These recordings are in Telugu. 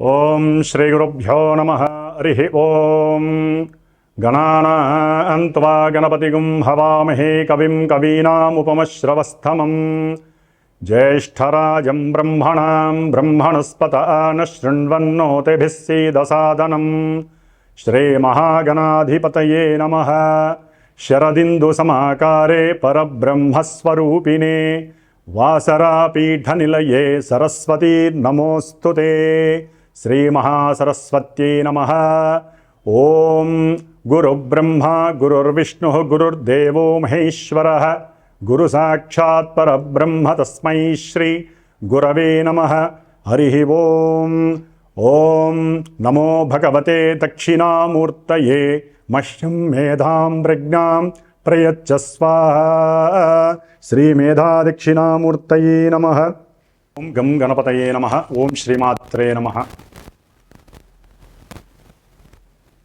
ఓం శ్రీ గురుభ్యో నమ. హరి ఓం. గణానాన్వా గణపతిగుం హవామహే కవిం కవీనాముపమశ్రవస్తమం జ్యేష్టరాజం బ్రహ్మణాం బ్రహ్మణస్పత న శృణ్వన్నోతిభిస్సీదసాదనం శ్రీమహాగణాధిపతయే నమ. శరదిందుసమాకారే పరబ్రహ్మస్వరూపిణే. వాసరాపీఠనిలయే సరస్వతీర్నమోऽस्तु ते శ్రీమహాసరస్వత్యై నమ. ఓం గురుబ్రహ్మ గురుర్విష్ణు గురుర్దేవో మహేశ్వర. గురు సాక్షాత్ పరబ్రహ్మ తస్మై శ్రీ గురవే నమ. హరి ఓం. ఓం నమో భగవతే దక్షిణామూర్తయే మహ్యం మేధాం ప్రజ్ఞాం ప్రయచ్చస్వాహ శ్రీమేధాదక్షిణామూర్తయే నమ. ఓం గం గణపతయే నమ. ఓం శ్రీమాత్రే నమ.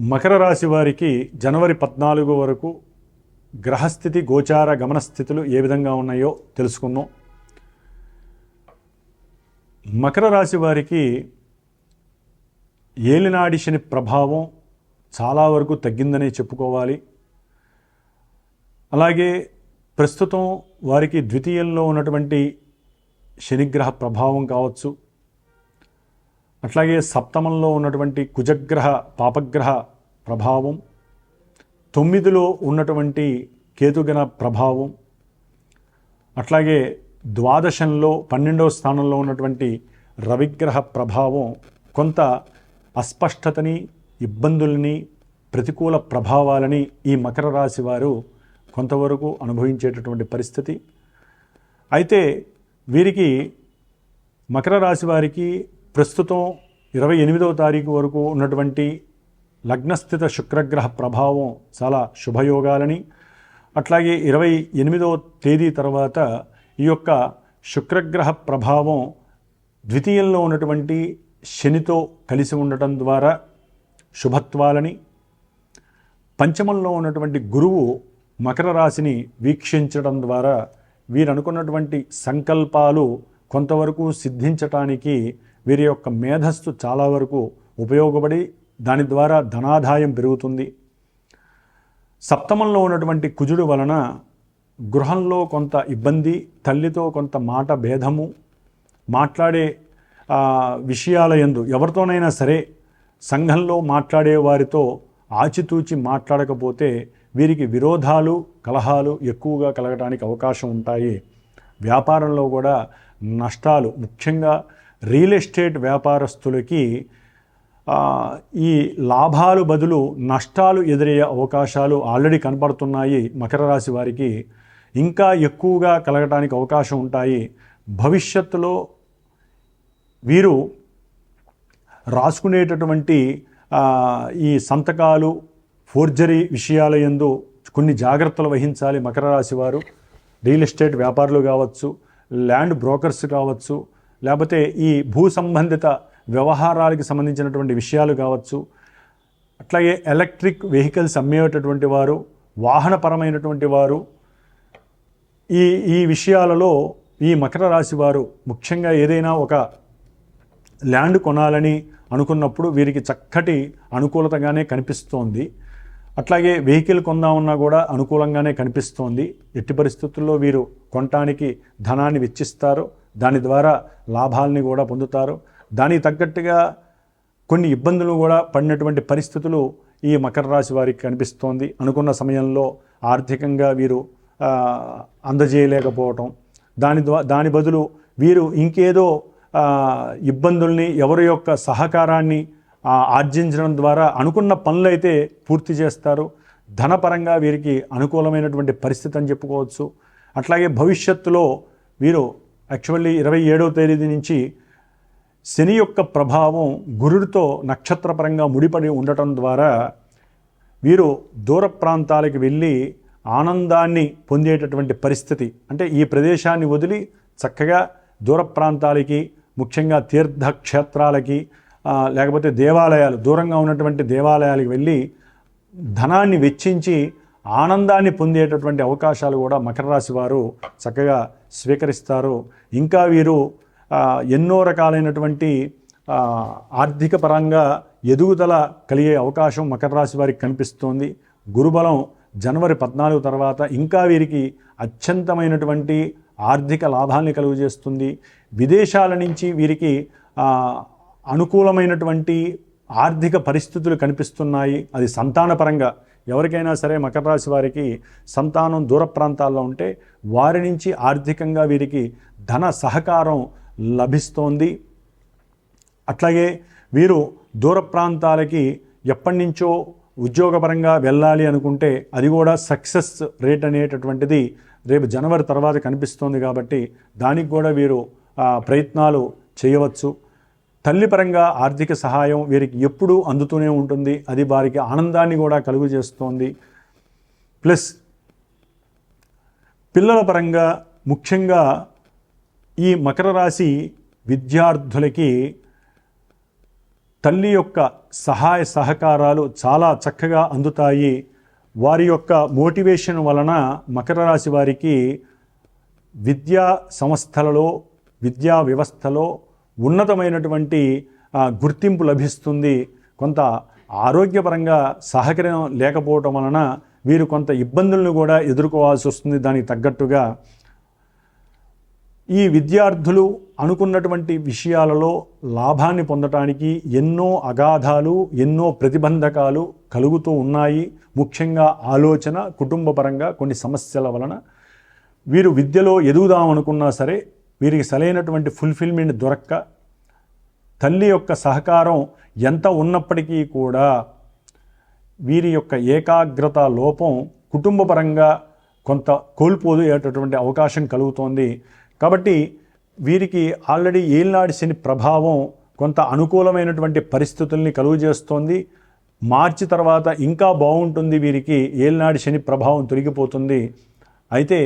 మకర రాశి వారికి జనవరి పద్నాలుగు వరకు గ్రహస్థితి గోచార గమన స్థితులు ఏ విధంగా ఉన్నాయో తెలుసుకుందాం. మకర రాశి వారికి ఏలినాడి శని ప్రభావం చాలా వరకు తగ్గిందనే చెప్పుకోవాలి. అలాగే ప్రస్తుతం వారికి ద్వితీయంలో ఉన్నటువంటి శనిగ్రహ ప్రభావం కావచ్చు అట్లాగే సప్తమంలో ఉన్నటువంటి కుజగ్రహ పాపగ్రహ ప్రభావం తొమ్మిదిలో ఉన్నటువంటి కేతుగణ ప్రభావం అట్లాగే ద్వాదశంలో పన్నెండవ స్థానంలో ఉన్నటువంటి రవిగ్రహ ప్రభావం కొంత అస్పష్టతని ఇబ్బందుల్ని ప్రతికూల ప్రభావాలని ఈ మకర రాశి వారు కొంతవరకు అనుభవించేటటువంటి పరిస్థితి. అయితే వీరికి మకర రాశి వారికి ప్రస్తుతం ఇరవై ఎనిమిదవ తారీఖు వరకు ఉన్నటువంటి లగ్నస్థిత శుక్రగ్రహ ప్రభావం చాలా శుభయోగాలని అట్లాగే ఇరవై ఎనిమిదవ తేదీ తర్వాత ఈ యొక్క శుక్రగ్రహ ప్రభావం ద్వితీయంలో ఉన్నటువంటి శనితో కలిసి ఉండటం ద్వారా శుభత్వాలని పంచమంలో ఉన్నటువంటి గురువు మకర రాశిని వీక్షించడం ద్వారా వీరనుకున్నటువంటి సంకల్పాలు కొంతవరకు సిద్ధించటానికి వీరి యొక్క మేధస్సు చాలా వరకు ఉపయోగపడి దాని ద్వారా ధనాదాయం పెరుగుతుంది. సప్తమంలో ఉన్నటువంటి కుజుడు వలన గృహంలో కొంత ఇబ్బంది తల్లితో కొంత మాట భేదము మాట్లాడే విషయాల ఎందు ఎవరితోనైనా సరే సంఘంలో మాట్లాడే వారితో ఆచితూచి మాట్లాడకపోతే వీరికి విరోధాలు కలహాలు ఎక్కువగా కలగడానికి అవకాశం ఉంటాయి. వ్యాపారంలో కూడా నష్టాలు ముఖ్యంగా రియల్ ఎస్టేట్ వ్యాపారస్తులకి ఈ లాభాలు బదులు నష్టాలు ఎదురయ్యే అవకాశాలు ఆల్రెడీ కనపడుతున్నాయి మకర రాశి వారికి. ఇంకా ఎక్కువగా కలగటానికి అవకాశం ఉంటాయి. భవిష్యత్తులో వీరు రాసుకునేటటువంటి ఈ సంతకాలు ఫోర్జరీ విషయాల ఎందు కొన్ని జాగ్రత్తలు వహించాలి మకర రాశి వారు. రియల్ ఎస్టేట్ వ్యాపారులు కావచ్చు ల్యాండ్ బ్రోకర్స్ కావచ్చు లేకపోతే ఈ భూ సంబంధిత వ్యవహారాలకి సంబంధించినటువంటి విషయాలు కావచ్చు అట్లాగే ఎలక్ట్రిక్ వెహికల్స్ అమ్మేటటువంటి వారు వాహనపరమైనటువంటి వారు ఈ ఈ విషయాలలో ఈ మకర రాశి వారు ముఖ్యంగా ఏదైనా ఒక ల్యాండ్ కొనాలని అనుకున్నప్పుడు వీరికి చక్కటి అనుకూలతగానే కనిపిస్తోంది. అట్లాగే వెహికల్ కొందామన్నా కూడా అనుకూలంగానే కనిపిస్తోంది. ఎట్టి పరిస్థితుల్లో వీరు కొనటానికి ధనాన్ని వెచ్చిస్తారు. దాని ద్వారా లాభాలని కూడా పొందుతారు. దానికి తగ్గట్టుగా కొన్ని ఇబ్బందులు కూడా పడినటువంటి పరిస్థితులు ఈ మకర రాశి వారికి కనిపిస్తోంది. అనుకున్న సమయంలో ఆర్థికంగా వీరు అందజేయలేకపోవటం. దాని ద్వారా దాని బదులు వీరు ఇంకేదో ఇబ్బందుల్ని ఎవరి యొక్క సహకారాన్ని ఆర్జించడం ద్వారా అనుకున్న పనులు అయితే పూర్తి చేస్తారు. ధనపరంగా వీరికి అనుకూలమైనటువంటి పరిస్థితి అని చెప్పుకోవచ్చు. అట్లాగే భవిష్యత్తులో వీరు యాక్చువల్లీ ఇరవై ఏడవ తేదీ నుంచి శని యొక్క ప్రభావం గురుడితో నక్షత్రపరంగా ముడిపడి ఉండటం ద్వారా వీరు దూర ప్రాంతాలకు వెళ్ళి ఆనందాన్ని పొందేటటువంటి పరిస్థితి. అంటే ఈ ప్రదేశాన్ని వదిలి చక్కగా దూర ప్రాంతాలకి ముఖ్యంగా తీర్థక్షేత్రాలకి లేకపోతే దేవాలయాలు దూరంగా ఉన్నటువంటి దేవాలయాలకు వెళ్ళి ధనాన్ని వెచ్చించి ఆనందాన్ని పొందేటటువంటి అవకాశాలు కూడా మకర రాశి వారు చక్కగా స్వీకరిస్తారు. ఇంకా వీరు ఎన్నో రకాలైనటువంటి ఆర్థిక పరంగా ఎదుగుదల కలిగే అవకాశం మకర రాశి వారికి కనిపిస్తోంది. గురుబలం జనవరి పద్నాలుగు తర్వాత ఇంకా వీరికి అత్యంతమైనటువంటి ఆర్థిక లాభాన్ని కలుగజేస్తుంది. విదేశాల నుంచి వీరికి అనుకూలమైనటువంటి ఆర్థిక పరిస్థితులు కనిపిస్తున్నాయి. అది సంతానపరంగా ఎవరికైనా సరే మకర రాశి వారికి సంతానం దూర ప్రాంతాల్లో ఉంటే వారి నుంచి ఆర్థికంగా వీరికి ధన సహకారం లభిస్తోంది. అట్లాగే వీరు దూర ప్రాంతాలకి ఎప్పటి నుంచో ఉద్యోగపరంగా వెళ్ళాలి అనుకుంటే అది కూడా సక్సెస్ రేట్ అనేటటువంటిది రేపు జనవరి తర్వాత కనిపిస్తోంది కాబట్టి దానికి కూడా వీరు ప్రయత్నాలు చేయవచ్చు. తల్లి పరంగా ఆర్థిక సహాయం వీరికి ఎప్పుడూ అందుతూనే ఉంటుంది. అది వారికి ఆనందాన్ని కూడా కలుగు చేస్తోంది ప్లస్ పిల్లల పరంగా ముఖ్యంగా ఈ మకర రాశి విద్యార్థులకి తల్లి యొక్క సహాయ సహకారాలు చాలా చక్కగా అందుతాయి. వారి యొక్క మోటివేషన్ వలన మకర రాశి వారికి విద్యా సంస్థలలో విద్యా వ్యవస్థలో ఉన్నతమైనటువంటి గుర్తింపు లభిస్తుంది. కొంత ఆరోగ్యపరంగా సహకరం లేకపోవటం వలన వీరు కొంత ఇబ్బందులను కూడా ఎదుర్కోవాల్సి వస్తుంది. దానికి తగ్గట్టుగా ఈ విద్యార్థులు అనుకున్నటువంటి విషయాలలో లాభాన్ని పొందటానికి ఎన్నో అగాధాలు ఎన్నో ప్రతిబంధకాలు కలుగుతూ ఉన్నాయి. ముఖ్యంగా ఆలోచన కుటుంబపరంగా కొన్ని సమస్యల వలన. వీరు విద్యలో ఎదుగుదామనుకున్నా సరే వీరికి సరైనటువంటి ఫుల్ఫిల్మెంట్ దొరక్క తల్లి యొక్క సహకారం ఎంత ఉన్నప్పటికీ కూడా వీరి యొక్క ఏకాగ్రత లోపం కుటుంబపరంగా కొంత కోల్పోయేటటువంటి అవకాశం కలుగుతోంది. కాబట్టి వీరికి ఆల్రెడీ ఏలినాడి శని ప్రభావం కొంత అనుకూలమైనటువంటి పరిస్థితుల్ని కలుగజేస్తోంది మార్చి తర్వాత ఇంకా బాగుంటుంది వీరికి ఏలినాడి శని ప్రభావం తొలగిపోతుంది. అయితే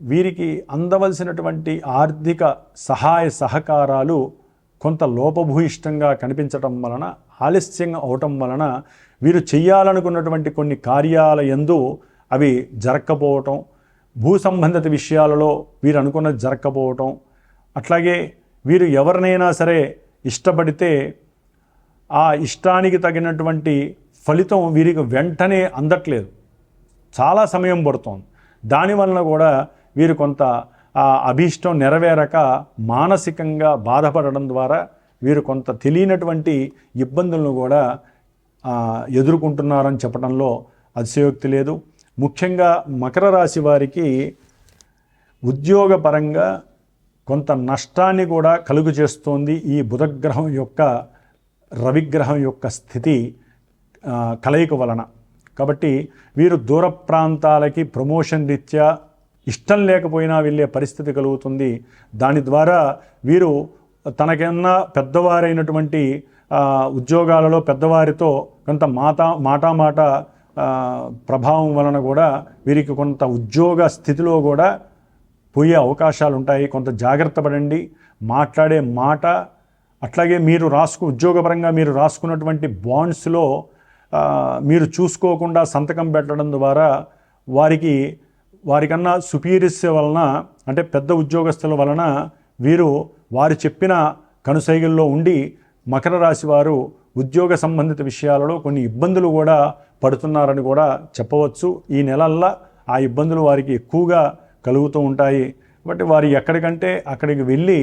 వీరికి అందవలసినటువంటి ఆర్థిక సహాయ సహకారాలు కొంత లోపభూయిష్టంగా కనిపించటం వలన ఆలస్యంగా అవటం వలన వీరు చేయాలనుకున్నటువంటి కొన్ని కార్యాలయందు అవి జరక్కపోవటం భూ సంబంధిత విషయాలలో వీరు అనుకున్నది జరక్కపోవటం అట్లాగే వీరు ఎవరినైనా సరే ఇష్టపడితే ఆ ఇష్టానికి తగినటువంటి ఫలితం వీరికి వెంటనే అందట్లేదు. చాలా సమయం పడుతోంది. దానివలన కూడా వీరు కొంత ఆ అభీష్టం నెరవేరక మానసికంగా బాధపడడం ద్వారా వీరు కొంత తెలియనటువంటి ఇబ్బందులను కూడా ఎదుర్కొంటున్నారని చెప్పడంలో అతిశయోక్తి లేదు. ముఖ్యంగా మకర రాశి వారికి ఉద్యోగపరంగా కొంత నష్టాన్ని కూడా కలుగు చేస్తోంది. ఈ బుధగ్రహం యొక్క రవిగ్రహం యొక్క స్థితి కలయిక వలన. కాబట్టి వీరు దూర ప్రాంతాలకి ప్రమోషన్ రీత్యా ఇష్టం లేకపోయినా వెళ్ళే పరిస్థితి కలుగుతుంది. దాని ద్వారా వీరు తనకన్నా పెద్దవారైనటువంటి ఉద్యోగాలలో పెద్దవారితో కొంత మాటా మాటా మాట ప్రభావం వలన కూడా వీరికి కొంత ఉద్యోగ స్థితిలో కూడా పోయే అవకాశాలు ఉంటాయి కొంత జాగ్రత్త పడండి. మాట్లాడే మాట అట్లాగే మీరు రాసుకు ఉద్యోగపరంగా మీరు రాసుకున్నటువంటి బాండ్స్లో మీరు చూసుకోకుండా సంతకం పెట్టడం ద్వారా వారికి వారికన్నా సుపీరియర్స్ వలన అంటే పెద్ద ఉద్యోగస్తుల వలన వీరు వారు చెప్పిన కనుసైగల్లో ఉండి మకర రాశి వారు ఉద్యోగ సంబంధిత విషయాలలో కొన్ని ఇబ్బందులు కూడా పడుతున్నారని కూడా చెప్పవచ్చు. ఈ నెలల్లో ఆ ఇబ్బందులు వారికి ఎక్కువగా కలుగుతూ ఉంటాయి. కాబట్టి వారు ఎక్కడికంటే అక్కడికి వెళ్ళి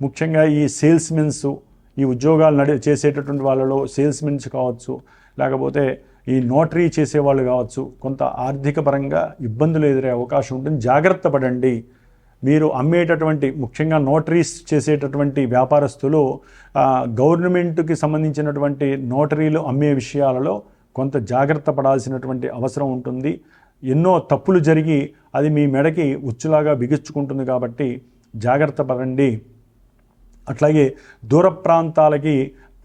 ముఖ్యంగా ఈ సేల్స్మెన్స్ ఈ ఉద్యోగాలు నడి చేసేటటువంటి వాళ్ళలో సేల్స్మెన్స్ కావచ్చు లేకపోతే ఈ నోటరీ చేసేవాళ్ళు కావచ్చు కొంత ఆర్థిక పరంగా ఇబ్బందులు ఎదురే అవకాశం ఉంటుంది. జాగ్రత్త పడండి. మీరు అమ్మేటటువంటి ముఖ్యంగా నోటరీస్ చేసేటటువంటి వ్యాపారస్తులు గవర్నమెంట్కి సంబంధించినటువంటి నోటరీలు అమ్మే విషయాలలో కొంత జాగ్రత్త పడాల్సినటువంటి అవసరం ఉంటుంది. ఎన్నో తప్పులు జరిగి అది మీ మెడకి ఉచ్చులాగా బిగుచ్చుకుంటుంది కాబట్టి జాగ్రత్త పడండి. అట్లాగే దూర ప్రాంతాలకి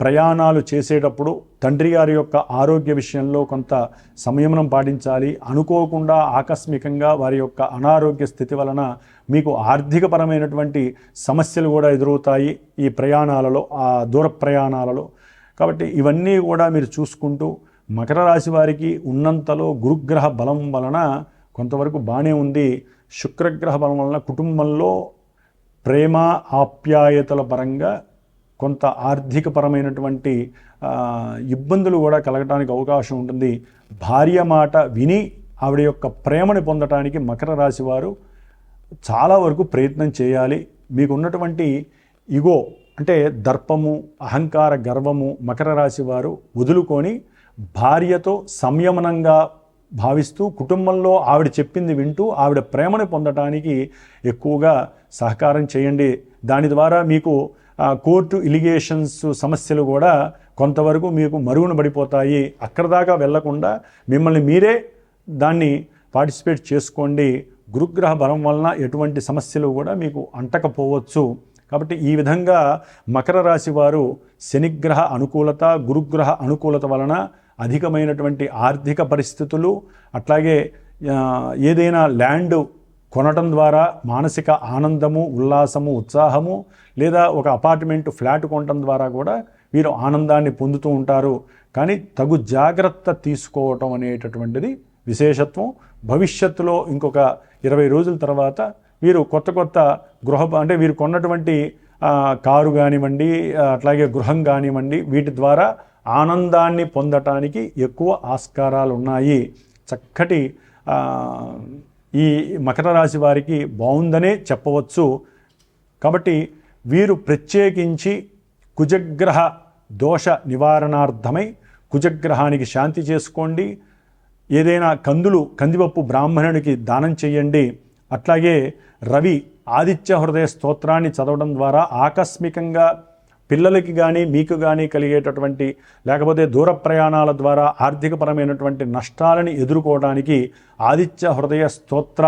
ప్రయాణాలు చేసేటప్పుడు తండ్రి గారి యొక్క ఆరోగ్య విషయంలో కొంత సంయమనం పాటించాలి. అనుకోకుండా ఆకస్మికంగా వారి యొక్క అనారోగ్య స్థితి వలన మీకు ఆర్థికపరమైనటువంటి సమస్యలు కూడా ఎదురవుతాయి ఈ ప్రయాణాలలో ఆ దూర ప్రయాణాలలో. కాబట్టి ఇవన్నీ కూడా మీరు చూసుకుంటూ మకర రాశి వారికి ఉన్నంతలో గురుగ్రహ బలం వలన కొంతవరకు బాగానే ఉంది. శుక్రగ్రహ బలం వలన కుటుంబంలో ప్రేమ ఆప్యాయతల పరంగా కొంత ఆర్థికపరమైనటువంటి ఇబ్బందులు కూడా కలగటానికి అవకాశం ఉంటుంది. భార్య మాట విని ఆవిడ యొక్క ప్రేమని పొందటానికి మకర రాశి వారు చాలా వరకు ప్రయత్నం చేయాలి. మీకు ఉన్నటువంటి ఇగో అంటే దర్పము అహంకార గర్వము మకర రాశి వారు వదులుకొని భార్యతో సంయమనంగా భావిస్తూ కుటుంబంలో ఆవిడ చెప్పింది వింటూ ఆవిడ ప్రేమను పొందటానికి ఎక్కువగా సహకారం చేయండి. దాని ద్వారా మీకు కోర్టు ఇలిగేషన్స్ సమస్యలు కూడా కొంతవరకు మీకు మరుగున పడిపోతాయి. అక్కడ దాకా వెళ్ళకుండా మిమ్మల్ని మీరే దాన్ని పార్టిసిపేట్ చేసుకోండి. గురుగ్రహ బలం వలన ఎటువంటి సమస్యలు కూడా మీకు అంటకపోవచ్చు. కాబట్టి ఈ విధంగా మకర రాశి వారు శనిగ్రహ అనుకూలత గురుగ్రహ అనుకూలత వలన అధికమైనటువంటి ఆర్థిక పరిస్థితులు అట్లాగే ఏదైనా ల్యాండ్ కొనటం ద్వారా మానసిక ఆనందము ఉల్లాసము ఉత్సాహము లేదా ఒక అపార్ట్మెంట్ ఫ్లాట్ కొనటం ద్వారా కూడా వీరు ఆనందాన్ని పొందుతూ ఉంటారు. కానీ తగు జాగ్రత్త తీసుకోవటం అనేటటువంటిది విశేషత్వం. భవిష్యత్తులో ఇంకొక ఇరవై రోజుల తర్వాత వీరు కొత్త కొత్త గృహ అంటే వీరు కొన్నటువంటి కారు కానివ్వండి అట్లాగే గృహం కానివ్వండి వీటి ద్వారా ఆనందాన్ని పొందటానికి ఎక్కువ ఆస్కారాలు ఉన్నాయి చక్కటి ఈ మకర రాశి వారికి బాగుందనే చెప్పవచ్చు. కాబట్టి వీరు ప్రత్యేకించి కుజగ్రహ దోష నివారణార్థమై కుజగ్రహానికి శాంతి చేసుకోండి. ఏదైనా కందులు కందిపప్పు బ్రాహ్మణునికి దానం చేయండి. అట్లాగే రవి ఆదిత్య హృదయ స్తోత్రాన్ని చదవడం ద్వారా ఆకస్మికంగా పిల్లలకి కానీ మీకు కానీ కలిగేటటువంటి లేకపోతే దూర ప్రయాణాల ద్వారా ఆర్థికపరమైనటువంటి నష్టాలని ఎదుర్కోవడానికి ఆదిత్య హృదయ స్తోత్ర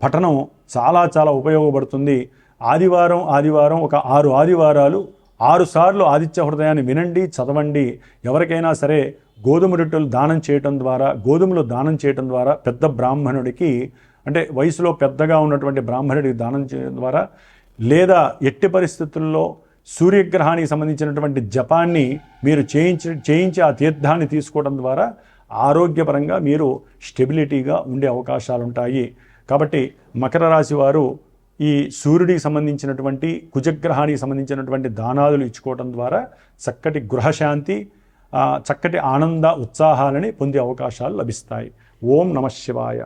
పఠనం చాలా చాలా ఉపయోగపడుతుంది. ఆదివారం ఆదివారం ఒక ఆరు ఆదివారాలు ఆరుసార్లు ఆదిత్య హృదయాన్ని వినండి చదవండి. ఎవరికైనా సరే గోధుమ రొట్టెలు దానం చేయటం ద్వారా గోధుమలు దానం చేయటం ద్వారా పెద్ద బ్రాహ్మణుడికి అంటే వయసులో పెద్దగా ఉన్నటువంటి బ్రాహ్మణుడికి దానం చేయడం ద్వారా లేదా ఎట్టి పరిస్థితుల్లో సూర్యగ్రహానికి సంబంధించినటువంటి జపాన్ని మీరు చేయించి చేయించి ఆ తీర్థాన్ని తీసుకోవడం ద్వారా ఆరోగ్యపరంగా మీరు స్టెబిలిటీగా ఉండే అవకాశాలు ఉంటాయి కాబట్టి మకర రాశి వారు ఈ సూర్యుడికి సంబంధించినటువంటి కుజగ్రహానికి సంబంధించినటువంటి దానాదులు ఇచ్చుకోవడం ద్వారా చక్కటి గృహశాంతి చక్కటి ఆనంద ఉత్సాహాలని పొందే అవకాశాలు లభిస్తాయి. ఓం నమ శివాయ.